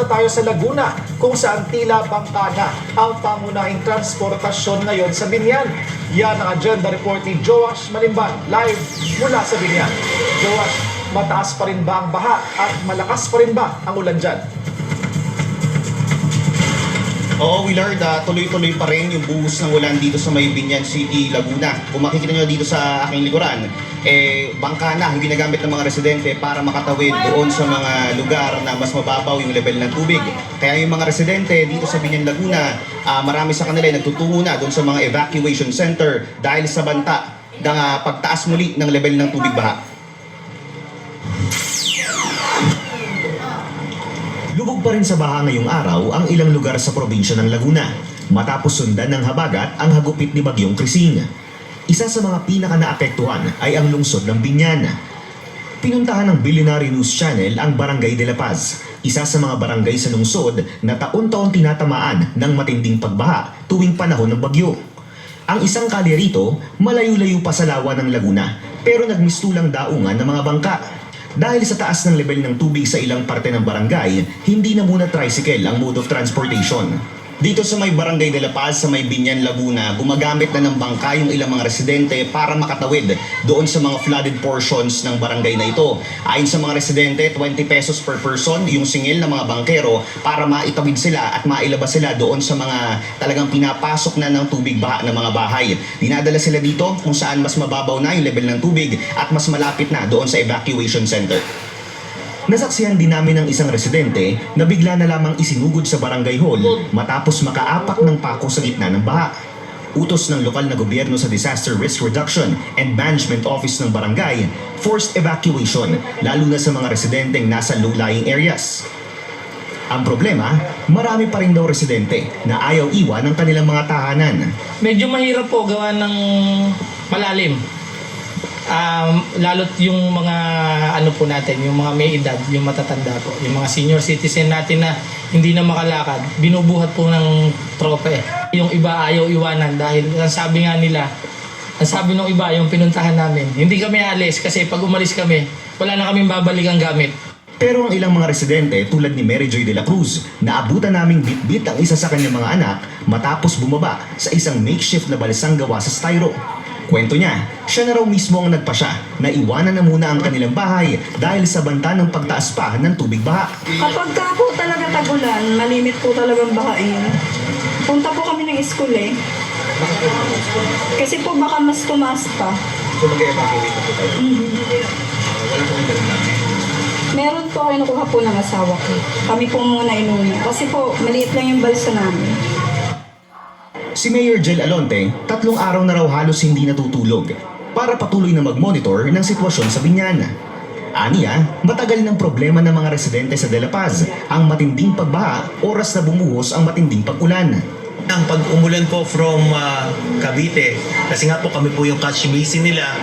Punta tayo sa Laguna kung saan tila bangka na ang pangunahing transportasyon ngayon sa Binyan. Yan ang agenda report ni Joash Malimban live mula sa Binyan. Joash, mataas pa rin ba ang baha at malakas pa rin ba ang ulan dyan? Oo, Willard, ah, tuloy-tuloy pa rin yung buhos ng ulan dito sa may Binyan City, Laguna. Kung makikita nyo dito sa aking likuran, eh, bangka na, hindi nagamit ng mga residente para makatawid doon sa mga lugar na mas mababaw yung level ng tubig. Kaya yung mga residente dito sa Binyan, Laguna, ah, marami sa kanila ay nagtutungo na doon sa mga evacuation center dahil sa banta ng ah, pagtaas muli ng level ng tubig baha. Lubog pa rin sa baha ngayong araw ang ilang lugar sa probinsya ng Laguna matapos sundan ng habagat ang hagupit ni Bagyong Krising. Isa sa mga pinaka naapektuhan ay ang lungsod ng Binyan. Pinuntahan ng Billionaire News Channel ang Barangay de la Paz, isa sa mga barangay sa lungsod na taon-taon tinatamaan ng matinding pagbaha tuwing panahon ng bagyo. Ang isang kalye rito, malayo-layo pa sa lawa ng Laguna, pero nagmistulang daungan ng mga bangka. Dahil sa taas ng level ng tubig sa ilang parte ng barangay, hindi na muna tricycle ang mode of transportation. Dito sa may Barangay de la Paz, sa may Binyan, Laguna, gumagamit na ng bangka yung ilang mga residente para makatawid doon sa mga flooded portions ng barangay na ito. Ayon sa mga residente, 20 pesos per person yung singil ng mga bangkero para maitawid sila at mailabas sila doon sa mga talagang pinapasok na ng tubig baha ng mga bahay. Dinadala sila dito kung saan mas mababaw na yung level ng tubig at mas malapit na doon sa evacuation center. Nasaksihan din namin ng isang residente na bigla na lamang isinugod sa barangay hall matapos makaapak ng pako sa gitna ng baha. Utos ng lokal na gobyerno sa Disaster Risk Reduction and Management Office ng barangay, forced evacuation lalo na sa mga residenteng nasa low-lying areas. Ang problema, marami pa rin daw residente na ayaw iwan ng kanilang mga tahanan. Medyo mahirap po gawa ng malalim. Um, lalo't yung mga ano po natin, yung mga may edad, yung matatanda po, yung mga senior citizen natin na hindi na makalakad, binubuhat po ng trope. Yung iba ayaw iwanan dahil ang sabi nga nila, ang sabi ng iba, yung pinuntahan namin, hindi kami alis kasi pag umalis kami, wala na kaming babalik ang gamit. Pero ang ilang mga residente tulad ni Mary Joy de la Cruz, naabutan naming bitbit ang isa sa kanyang mga anak matapos bumaba sa isang makeshift na balisang gawa sa styro. Kwento niya, siya na raw mismo ang nagpasya na iwanan na muna ang kanilang bahay dahil sa banta ng pagtaas pa ng tubig baha. Kapag ka po talaga tagulan, malimit po talagang bahain. Punta po kami ng school eh. Kasi po baka mas tumaas pa. So mag-evacuate po tayo. Wala po Meron po kayo nakuha po ng asawa ko. Kami po muna inuna. Kasi po, maliit lang yung balsa namin. Si Mayor Jel Alonte, tatlong araw na raw halos hindi natutulog para patuloy na mag-monitor ng sitwasyon sa Binyan. Aniya, matagal ng problema ng mga residente sa De La Paz ang matinding pagbaha oras na bumuhos ang matinding pag-ulan. Ang pag umulan po from ah, Cavite, kasi nga po kami po yung catch basin nila,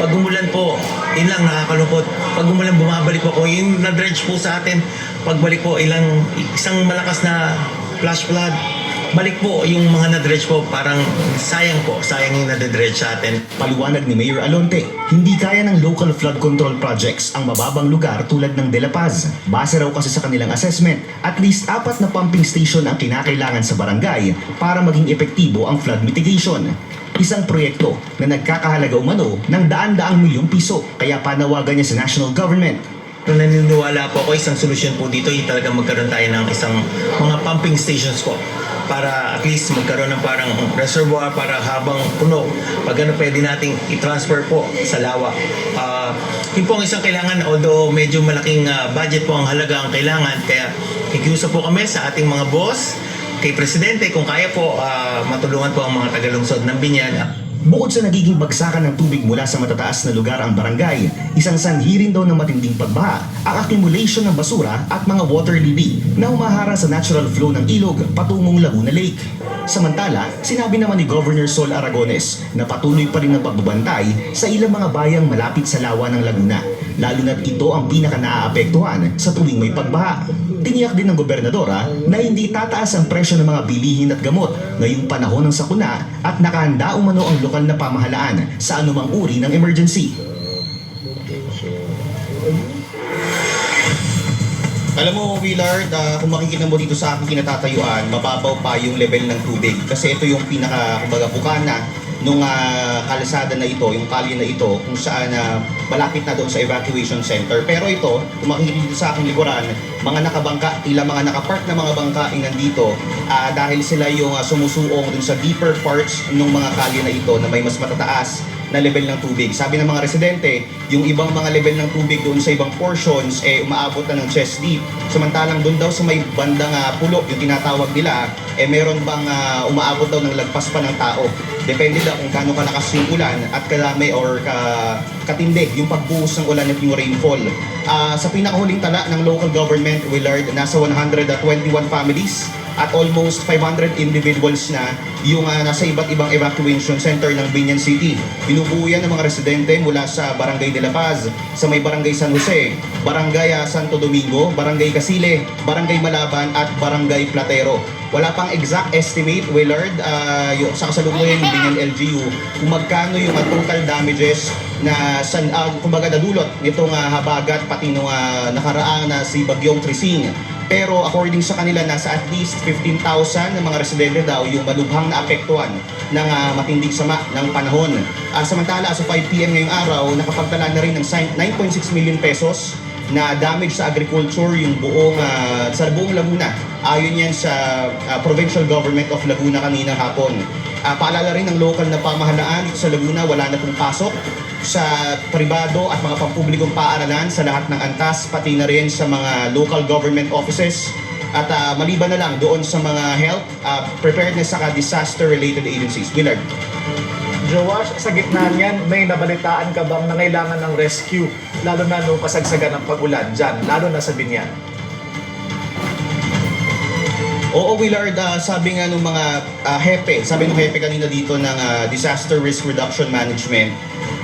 pag umulan po, yun lang nakakalungkot. Pag umulan, bumabalik po ako. Yung na-dredge po sa atin, pagbalik po, ilang, isang malakas na flash flood, balik po yung mga na-dredge po, parang sayang po, sayang yung na-dredge sa atin. Paliwanag ni Mayor Alonte, hindi kaya ng local flood control projects ang mababang lugar tulad ng De La Paz. Base raw kasi sa kanilang assessment, at least apat na pumping station ang kinakailangan sa barangay para maging epektibo ang flood mitigation. Isang proyekto na nagkakahalaga umano ng daan-daang milyong piso kaya panawagan niya sa national government Kung naniniwala po ako, isang solusyon po dito, yung talaga magkaroon tayo ng isang mga pumping stations po para at least magkaroon ng parang reservoir para habang puno, pag ano pwede nating i-transfer po sa lawa. Ah, yun po ang isang kailangan, although medyo malaking ah, budget po ang halaga ang kailangan, kaya ikiusap po kami sa ating mga boss, kay Presidente, kung kaya po ah, matulungan po ang mga tagalungsod ng Binyan. Bukod sa nagiging bagsakan ng tubig mula sa matataas na lugar ang barangay, isang sanhi rin daw ng matinding pagbaha ang accumulation ng basura at mga water lily na humahara sa natural flow ng ilog patungong Laguna Lake. Samantala, sinabi naman ni Governor Sol Aragones na patuloy pa rin ang pagbabantay sa ilang mga bayang malapit sa lawa ng Laguna, lalo na't ito ang pinaka naaapektuhan sa tuwing may pagbaha. Tiniyak din ng gobernadora na hindi tataas ang presyo ng mga bilihin at gamot ngayong panahon ng sakuna at nakahanda umano ang lokal na pamahalaan sa anumang uri ng emergency. Alam mo, Willard, ah, kung makikita mo dito sa aking kinatatayuan, mababaw pa yung level ng tubig. Kasi ito yung pinaka, kumbaga, bukana nung ah, kalsada na ito, yung kalye na ito, kung saan na malapit na doon sa evacuation center. Pero ito, dito sa aking likuran, mga nakabangka, tila mga nakapark na mga bangka ay nandito ah, dahil sila yung ah, sumusuong dun sa deeper parts ng mga kalye na ito na may mas matataas na level ng tubig. Sabi ng mga residente, yung ibang mga level ng tubig doon sa ibang portions eh umaabot na ng chest deep. Samantalang doon daw sa may bandang ah, pulo, yung tinatawag nila, eh meron bang ah, umaabot daw ng lagpas pa ng tao. Depende daw kung gaano kalakas yung ulan at kalami or ka, katindig yung pagbuhos ng ulan at yung rainfall. Ah, sa pinakahuling tala ng local government, Willard, nasa 121 families at almost 500 individuals na yung ah, nasa iba't ibang evacuation center ng Binyan City. Binubuo yan ng mga residente mula sa Barangay de la Paz, sa may Barangay San Jose, Barangay ah, Santo Domingo, Barangay Casile, Barangay Malaban at Barangay Platero. Wala pang exact estimate, Willard, uh, yung, sa kasalukuyan ng Binyan LGU, kung magkano yung ah, total damages na san, uh, kumbaga nadulot nitong ah, habagat pati nung ah, nakaraang na si Bagyong Trising. Pero according sa kanila, nasa at least 15,000 ng mga residente daw yung malubhang na apektuhan ng ah, matinding sama ng panahon. Ah, samantala, sa 5pm ngayong araw, nakapagtala na rin ng 9.6 million pesos na damage sa agriculture yung buong ah, sa buong Laguna. Ayon yan sa ah, Provincial Government of Laguna kanina hapon. Ah, paalala rin ng local na pamahalaan dito sa Laguna, wala na pong pasok sa pribado at mga pampublikong paaralan sa lahat ng antas, pati na rin sa mga local government offices at ah, maliban na lang doon sa mga health, ah, preparedness saka disaster-related agencies. Willard. Jowash, sa gitna niyan, may nabalitaan ka bang nangailangan ng rescue? Lalo na nung kasagsagan ng pag-ulan dyan, lalo na sa Binyan. Oo, Willard, ah, sabi nga nung mga ah, hepe, sabi nung hepe kanina dito ng ah, Disaster Risk Reduction Management,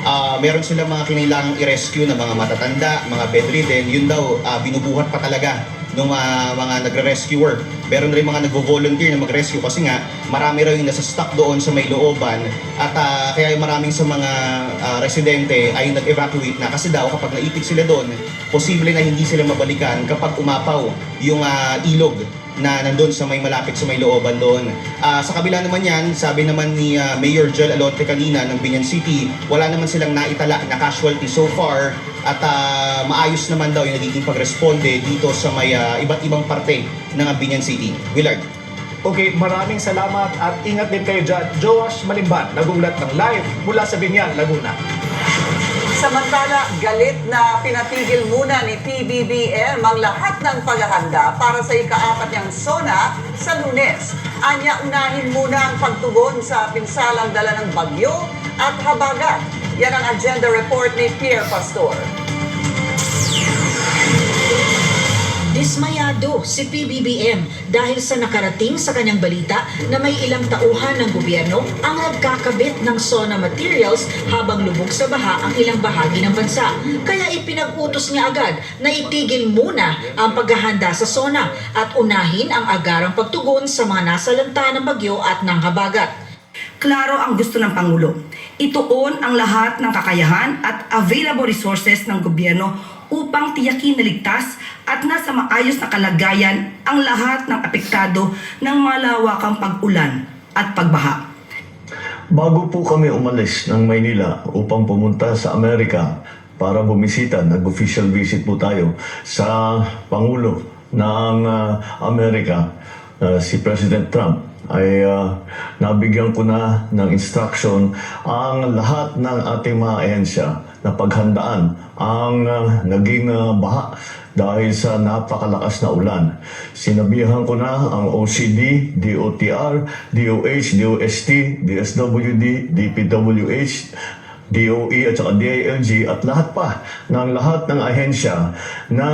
ah, meron silang mga kinailangang i-rescue na mga matatanda, mga bedridden, yun daw, ah, binubuhat pa talaga ng mga nagre-rescuer. Meron rin mga nagvo-volunteer na mag-rescue kasi nga marami raw yung nasa stock doon sa may looban. At ah, kaya maraming sa mga ah, residente ay nag-evacuate na. Kasi daw kapag naipit sila doon, posible na hindi sila mabalikan kapag umapaw yung ah, ilog na nandun sa may malapit sa may looban doon. Ah, sa kabila naman yan, sabi naman ni ah, Mayor Joel Alonte kanina ng Binyan City, wala naman silang naitala na casualty so far at ah, maayos naman daw yung nagiging pagresponde dito sa may ah, iba't ibang parte ng Binyan City. Willard. Okay, maraming salamat at ingat din kayo dyan. Jowash Malimban, nagulat ng live mula sa Binyan, Laguna. Samantala, galit na pinatigil muna ni PBBM ang lahat ng paghahanda para sa ikaapat niyang SONA sa lunes. Anya unahin muna ang pagtugon sa pinsalang dala ng bagyo at habagat. Yan ang agenda report ni Pierre Pastor. Dismayado si PBBM dahil sa nakarating sa kanyang balita na may ilang tauhan ng gobyerno ang nagkakabit ng SONA materials habang lubog sa baha ang ilang bahagi ng bansa. Kaya ipinag-utos niya agad na itigil muna ang paghahanda sa SONA at unahin ang agarang pagtugon sa mga nasalanta ng bagyo at ng habagat. Klaro ang gusto ng Pangulo. Ituon ang lahat ng kakayahan at available resources ng gobyerno upang tiyakin na ligtas at nasa maayos na kalagayan ang lahat ng apektado ng malawakang pag-ulan at pagbaha. Bago po kami umalis ng Maynila upang pumunta sa Amerika para bumisita, nag-official visit po tayo sa Pangulo ng ah, Amerika, ah, si President Trump ay ah, nabigyan ko na ng instruction ang lahat ng ating mga ahensya na paghandaan ang ah, naging ah, baha dahil sa napakalakas na ulan. Sinabihan ko na ang OCD, DOTR, DOH, DOST, DSWD, DPWH, DOE at saka DILG at lahat pa ng lahat ng ahensya na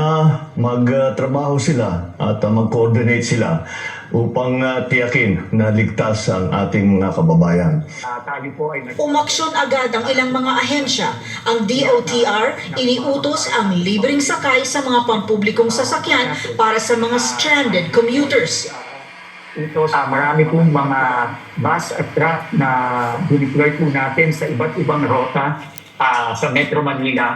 magtrabaho sila at uh, mag-coordinate sila upang uh, tiyakin na ligtas ang ating mga kababayan. Umaksyon agad ang ilang mga ahensya. Ang DOTR iniutos ang libreng sakay sa mga pampublikong sasakyan para sa mga stranded commuters. Ito sa marami pong mga bus at truck na dineploy po natin sa iba't ibang rota ah, sa Metro Manila